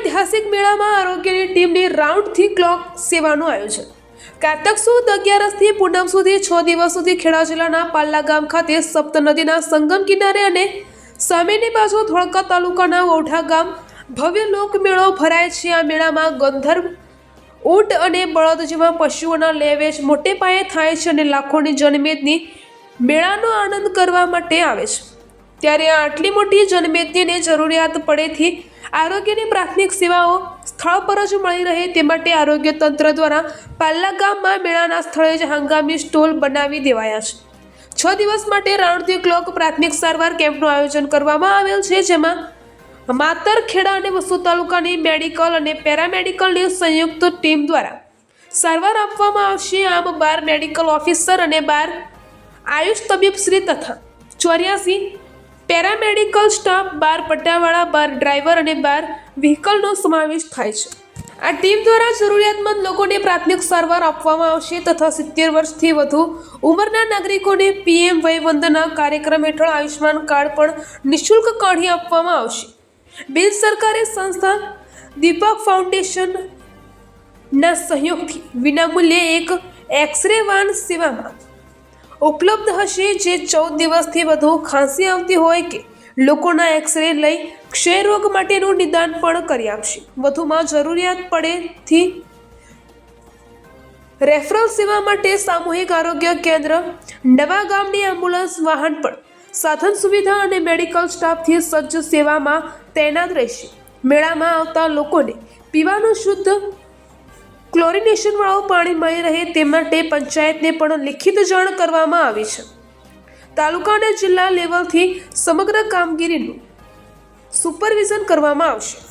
ઐતિહાસિક મેળામાં આરોગ્યની ટીમની રાઉન્ડથી ક્લોક સેવાનું આયોજન. કારતક સુદ અગિયારસથી પૂનમ સુધી છ દિવસ સુધી ખેડા જિલ્લાના પાલ્લા ગામ ખાતે સપ્ત નદીના સંગમ કિનારે અને સામેની બાજુ ધોળકા તાલુકાના ઓઢા ગામ ભવ્ય લોકમેળો ભરાય છે. આ મેળામાં ગંધર્વ, ઊંટ અને બળદ જેવા પશુઓના લેવેચ મોટે પાયે થાય છે અને લાખોની જનમેદની મેળાનો આનંદ કરવા માટે આવે છે. ત્યારે આટલી મોટી જનમેદનીને જરૂરિયાત પડેથી આરોગ્યની પ્રાથમિક સેવાઓ સ્થળ પર જ મળી રહે તે માટે આરોગ્ય તંત્ર દ્વારા પાલ્લા ગામમાં મેળાના સ્થળે જ હંગામી સ્ટોલ બનાવી દેવાયા છે. છ દિવસ માટે રાઉન્ડ ધી ક્લોક પ્રાથમિક સારવાર કેમ્પનું આયોજન કરવામાં આવેલ છે, જેમાં માતર ખેડા અને વસુ તાલુકાની મેડિકલ અને પેરામેડિકલની સંયુક્ત ટીમ દ્વારા સારવાર આપવામાં આવશે. આમ બાર મેડિકલ ઓફિસર અને બાર આયુષ તબીબ શ્રી તથા ચોર્યાસી પેરામેડિકલ સ્ટાફ, બાર પટ્ટાવાળા, બાર ડ્રાઈવર અને બાર વ્હીકલનો સમાવેશ થાય છે. આ ટીમ દ્વારા જરૂરિયાતમંદ લોકોને પ્રાથમિક સારવાર આપવામાં આવશે તથા સિત્તેર વર્ષથી વધુ ઉંમરના નાગરિકોને પીએમ વયવંદના કાર્યક્રમ હેઠળ આયુષ્યમાન કાર્ડ પણ નિઃશુલ્ક કાઢી આપવામાં આવશે. બિન સરકારી સંસ્થા દીપક ફાઉન્ડેશન ના સહયોગથી વિનામૂલ્યે એક એક્સરે વાન સેવામાં ઉપલબ્ધ હશે જે ચૌદ દિવસથી વધુ ખાંસી આવતી હોય કે લોકોના એક્સરે લઈ ક્ષયરોગ માટેનું નિદાન પણ કરી આપશે. વધુમાં જરૂરિયાત પડેથી રેફરલ સેવા માટે સામૂહિક આરોગ્ય કેન્દ્ર, નવા ગામની એમ્બ્યુલન્સ વાહન પણ સાધન સુવિધા અને મેડિકલ સ્ટાફથી સજ્જ સેવામાં તૈનાત રહેશે. મેળામાં આવતા લોકોને પીવાનું શુદ્ધ ક્લોરિનેશન વાળું પાણી મળી રહે તે માટે પંચાયતને પણ લિખિત જાણ કરવામાં આવી છે. તાલુકા અને જિલ્લા લેવલથી સમગ્ર કામગીરીનું સુપરવિઝન કરવામાં આવશે.